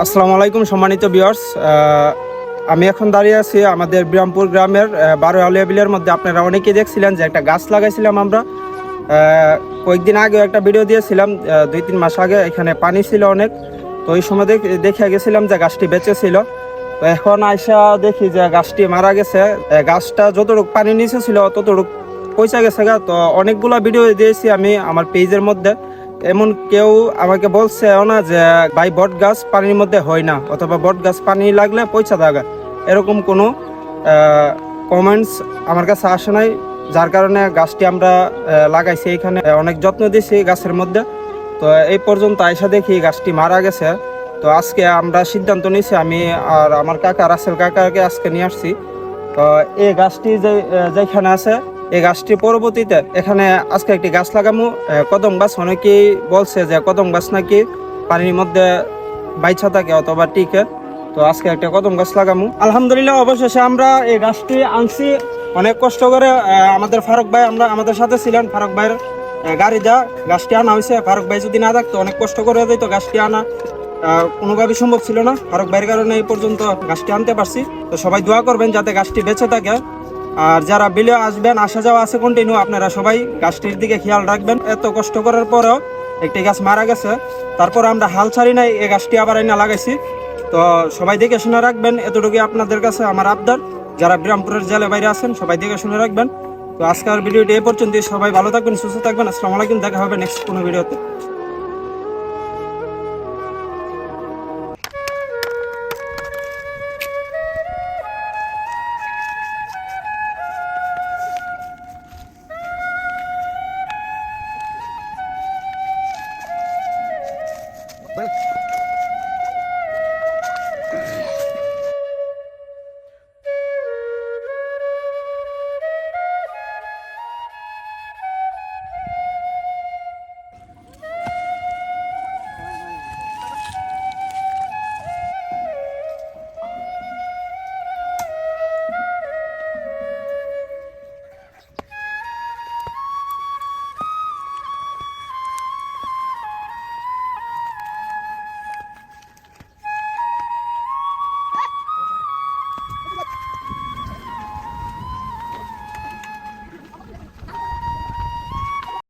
আসসালামু আলাইকুম, সম্মানিত বিয়ার্স আমি এখন দাঁড়িয়ে আছি আমাদের বিরামপুর গ্রামের বারো আলিয়া বিলের মধ্যে। আপনারা অনেকেই দেখছিলেন যে একটা গাছ লাগাইছিলাম আমরা। কয়েকদিন আগে একটা ভিডিও দিয়েছিলাম দুই তিন মাস আগে। এখানে পানি ছিল অনেক। তো ওই সময় দেখ- গেছিলাম যে গাছটি বেঁচে ছিল। তো এখন আইসা দেখি যে গাছটি মারা গেছে। গাছটা যতটুকু পানি নিচে ছিল, ততটুকু পয়সা গেছে গা। তো অনেকগুলো ভিডিও দিয়েছি আমি আমার পেজের মধ্যে। এমন কেউ আমাকে বলছে না যে, ভাই, বট গাছ পানির মধ্যে হয় না, অথবা বট গাছ পানি লাগলে পয়সা দাগা এরকম কোনো কমেন্টস আমার কাছে আসে নাই, যার কারণে গাছটি আমরা লাগাইছি এখানে। অনেক যত্ন দিয়েছি গাছের মধ্যে। তো এই পর্যন্ত আয়সা দেখি গাছটি মারা গেছে। তো আজকে আমরা সিদ্ধান্ত নিয়েছি, আমি আর আমার কাকা, রাসেল কাকাকে আজকে নিয়ে আসছি। তো এই গাছটি যে যেখানে আছে এই গাছটি পরবর্তীতে এখানে আজকে একটি গাছ লাগামু। কদম গাছ অনেকেই বলছে যে কদম গাছ নাকি পানির মধ্যে বাইছা থাকে অথবা টিকে। তো আজকে একটা কদম গাছ লাগামু। আলহামদুলিল্লাহ অবশেষে আমরা এই গাছটি আনছি। অনেক কষ্ট করে আমাদের ফারুক ভাই, আমরা আমাদের সাথে ছিলেন, ফারুক ভাইয়ের গাড়ি যা গাছটি আনা হয়েছে। ফারুক ভাই যদি না থাকতো, অনেক কষ্ট করে দিত গাছটি আনা। কোনোভাবেই সম্ভব ছিল না। ফারুক ভাইয়ের কারণে এই পর্যন্ত গাছটি আনতে পারছি। তো সবাই দোয়া করবেন যাতে গাছটি বেঁচে থাকে। আর যারা বিলে আসবেন, আসা যাওয়া আছে কন্টিনিউ আপনারা সবাই গাছটির দিকে খেয়াল রাখবেন। এত কষ্ট করার পরেও একটি গাছ মারা গেছে। তারপর আমরা হাল ছাড়ি নাই, এই গাছটি আবার এনে লাগাইছি। তো সবাই দেখে শুনে রাখবেন এতটুকু আপনাদের কাছে আমার আবদার। যারা বিরামপুরের জেলে বাইরে আছেন, সবাই দেখে শুনে রাখবেন। তো আজকের ভিডিওটি এই পর্যন্ত সবাই ভালো থাকবেন, সুস্থ থাকবেন। আসসালামু আলাইকুম, দেখা হবে নেক্সট কোনো ভিডিওতে। But.